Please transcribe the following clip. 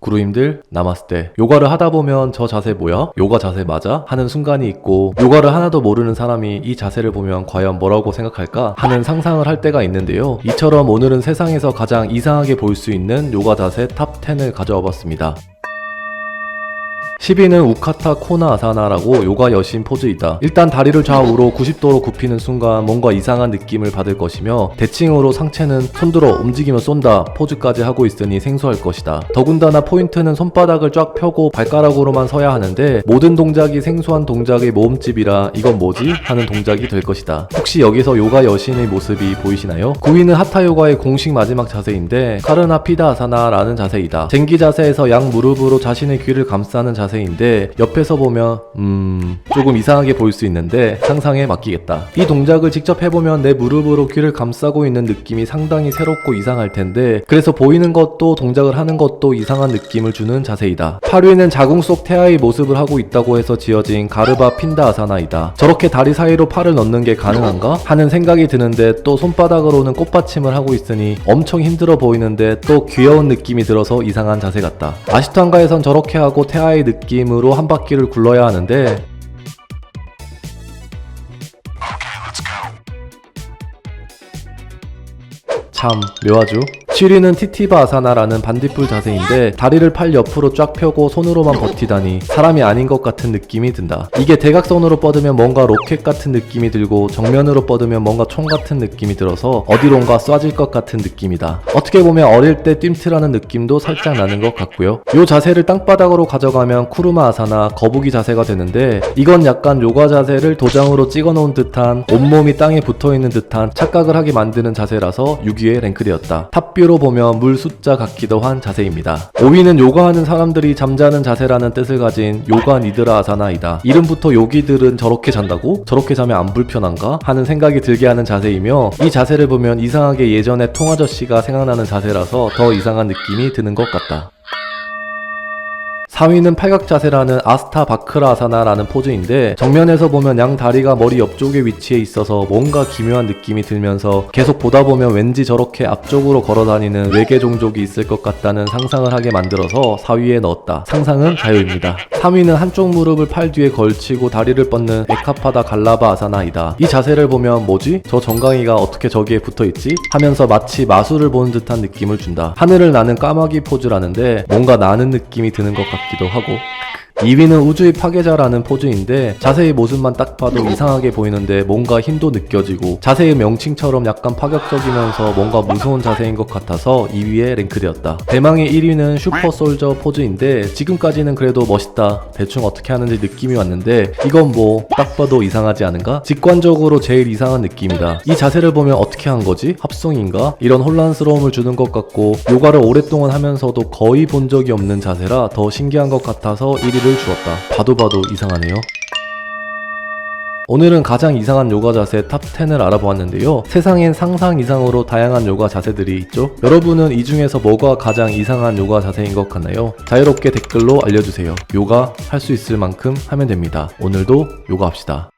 구루님들 나마스테 요가를 하다 보면 저 자세 뭐야? 요가 자세 맞아? 하는 순간이 있고 요가를 하나도 모르는 사람이 이 자세를 보면 과연 뭐라고 생각할까 하는 상상을 할 때가 있는데요 이처럼 오늘은 세상에서 가장 이상하게 볼 수 있는 요가 자세 탑 10을 가져와 봤습니다 10위는 우카타 코나 아사나라고 요가 여신 포즈이다. 일단 다리를 좌우로 90도로 굽히는 순간 뭔가 이상한 느낌을 받을 것이며 대칭으로 상체는 손들어 움직이며 쏜다 포즈까지 하고 있으니 생소할 것이다. 더군다나 포인트는 손바닥을 쫙 펴고 발가락으로만 서야 하는데 모든 동작이 생소한 동작의 모음집이라 이건 뭐지? 하는 동작이 될 것이다. 혹시 여기서 요가 여신의 모습이 보이시나요? 9위는 하타 요가의 공식 마지막 자세인데 카르나 피다 아사나라는 자세이다. 쟁기 자세에서 양 무릎으로 자신의 귀를 감싸는 자세 인데 옆에서 보면 음 조금 이상하게 보일 수 있는데 상상에 맡기겠다. 이 동작을 직접 해보면 내 무릎으로 귀를 감싸고 있는 느낌이 상당히 새롭고 이상할 텐데 그래서 보이는 것도 동작을 하는 것도 이상한 느낌을 주는 자세이다. 8위는 자궁 속 태아의 모습을 하고 있다고 해서 지어진 가르바 핀다 아사나이다. 저렇게 다리 사이로 팔을 넣는 게 가능한가? 하는 생각이 드는데 또 손바닥으로는 꽃받침을 하고 있으니 엄청 힘들어 보이는데 또 귀여운 느낌이 들어서 이상한 자세 같다. 아시탄가에선 저렇게 하고 태아의 느낌 으로 한 바퀴를 굴러야 하는데 참 묘하죠? 7위는 티티바 아사나라는 반딧불 자세인데 다리를 팔 옆으로 쫙 펴고 손으로만 버티다니 사람이 아닌 것 같은 느낌이 든다. 이게 대각선으로 뻗으면 뭔가 로켓 같은 느낌이 들고 정면으로 뻗으면 뭔가 총 같은 느낌이 들어서 어디론가 쏴질 것 같은 느낌이다. 어떻게 보면 어릴 때 뜀트라는 느낌도 살짝 나는 것 같고요. 요 자세를 땅바닥으로 가져가면 쿠르마 아사나 거북이 자세가 되는데 이건 약간 요가 자세를 도장으로 찍어 놓은 듯한 온몸이 땅에 붙어 있는 듯한 착각을 하게 만드는 자세라서 6위에 랭크되었다. 탑뷰 로 보면 물 숫자 같기도 한 자세입니다. 5위는 요가하는 사람들이 잠자는 자세라는 뜻을 가진 요가 니드라 아사나이다. 이름부터 요기들은 저렇게 잔다고? 저렇게 자면 안 불편한가? 하는 생각이 들게 하는 자세이며 이 자세를 보면 이상하게 예전에 통아저씨가 생각나는 자세라서 더 이상한 느낌이 드는 것 같다. 4위는 팔각 자세라는 아스타 바크라 아사나라는 포즈인데 정면에서 보면 양 다리가 머리 옆쪽에 위치해 있어서 뭔가 기묘한 느낌이 들면서 계속 보다 보면 왠지 저렇게 앞쪽으로 걸어 다니는 외계 종족이 있을 것 같다는 상상을 하게 만들어서 4위에 넣었다. 상상은 자유입니다. 3위는 한쪽 무릎을 팔 뒤에 걸치고 다리를 뻗는 에카파다 갈라바 아사나이다. 이 자세를 보면 뭐지? 저 정강이가 어떻게 저기에 붙어 있지? 하면서 마치 마술을 보는 듯한 느낌을 준다. 하늘을 나는 까마귀 포즈라는데 뭔가 나는 느낌이 드는 것 같 기도 하고 2위는 우주의 파괴자라는 포즈인데 자세히 모습만 딱 봐도 이상하게 보이는데 뭔가 힘도 느껴지고 자세의 명칭처럼 약간 파격적이면서 뭔가 무서운 자세인 것 같아서 2위에 랭크되었다. 대망의 1위는 슈퍼 솔저 포즈인데 지금까지는 그래도 멋있다. 대충 어떻게 하는지 느낌이 왔는데 이건 뭐 딱 봐도 이상하지 않은가? 직관적으로 제일 이상한 느낌이다. 이 자세를 보면 어떻게 한 거지? 합성인가? 이런 혼란스러움을 주는 것 같고 요가를 오랫동안 하면서도 거의 본 적이 없는 자세라 더 신기한 것 같아서 1위를 주었다. 봐도 봐도 이상하네요. 오늘은 가장 이상한 요가 자세 탑 10을 알아보았는데요. 세상엔 상상 이상으로 다양한 요가 자세들이 있죠. 여러분은 이 중에서 뭐가 가장 이상한 요가 자세인 것 같나요? 자유롭게 댓글로 알려주세요. 요가 할 수 있을 만큼 하면 됩니다. 오늘도 요가 합시다.